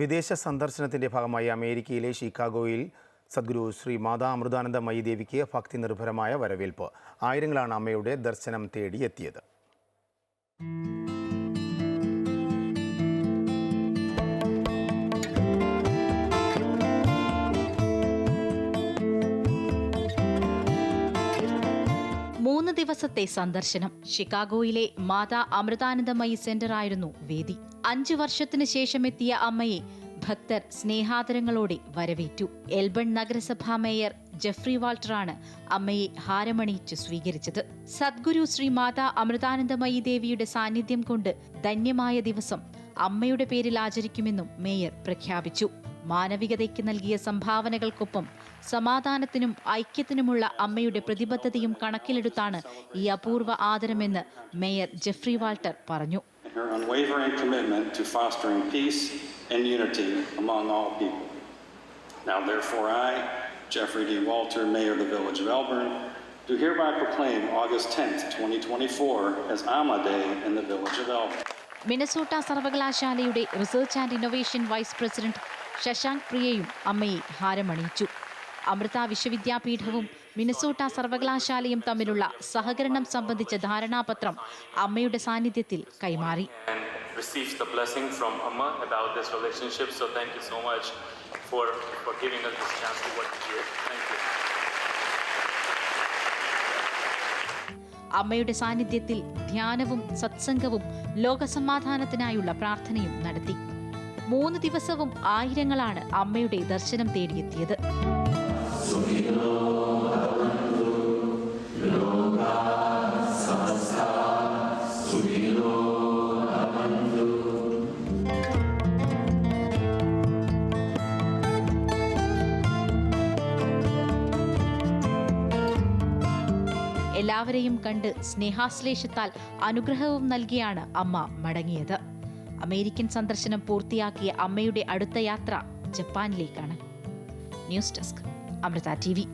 വിദേശ സന്ദർശനത്തിന്റെ ഭാഗമായി അമേരിക്കയിലെ ഷിക്കാഗോയിൽ സദ്ഗുരു ശ്രീ മാതാ അമൃതാനന്ദമയി ദേവിക്ക് ഭക്തി നിർഭരമായ വരവേൽപ്പ്. ആയിരങ്ങളാണ് അമ്മയുടെ ദർശനം തേടി മൂന്ന് ദിവസത്തെ സന്ദർശനം. ഷിക്കാഗോയിലെ മാതാ അമൃതാനന്ദമയി സെന്റർ ആയിരുന്നു വേദി. അഞ്ചു വർഷത്തിനു ശേഷം എത്തിയ അമ്മയെ ഭക്തർ സ്നേഹാദരങ്ങളോടെ വരവേറ്റു. എൽബൺ നഗരസഭാ മേയർ ജെഫ്രി വാൾട്ടറാണ് അമ്മയെ ഹാരമണിയിച്ച് സ്വീകരിച്ചത്. സദ്ഗുരു ശ്രീ മാതാ അമൃതാനന്ദമയി ദേവിയുടെ സാന്നിധ്യം കൊണ്ട് ധന്യമായ ദിവസം അമ്മയുടെ പേരിൽ ആചരിക്കുമെന്നും മേയർ പ്രഖ്യാപിച്ചു. മാനവികതയ്ക്ക് നൽകിയ സംഭാവനകൾക്കൊപ്പം സമാധാനത്തിനും ഐക്യത്തിനുമുള്ള അമ്മയുടെ പ്രതിബദ്ധതയും കണക്കിലെടുത്താണ് ഈ അപൂർവ ആദരമെന്ന് മേയർ ജെഫ്രി വാൾട്ടർ പറഞ്ഞു. മിനസോട്ട സർവകലാശാലയുടെ research and innovation vice president Shashank പ്രിയയും അമ്മയെ ഹാരമണിയിച്ചു. അമൃത വിശ്വവിദ്യാപീഠവും മിനസോട്ട സർവകലാശാലയും തമ്മിലുള്ള സഹകരണം സംബന്ധിച്ച ധാരണാപത്രം അമ്മയുടെ സാന്നിധ്യത്തിൽ കൈമാറി. അമ്മയുടെ സാന്നിധ്യത്തിൽ ധ്യാനവും സത്സംഗവും ലോകസമാധാനത്തിനായുള്ള പ്രാർത്ഥനയും നടത്തി. മൂന്ന് ദിവസവും ആയിരങ്ങളാണ് അമ്മയുടെ ദർശനം തേടിയെത്തിയത്. എല്ലാവരെയും കണ്ട് സ്നേഹാശ്ലേഷത്താൽ അനുഗ്രഹവും നൽകിയാണ് അമ്മ മടങ്ങിയത്. അമേരിക്കൻ സന്ദർശനം പൂർത്തിയാക്കിയ അമ്മയുടെ അടുത്ത യാത്ര ജപ്പാനിലേക്കാണ്. News desk Amrita T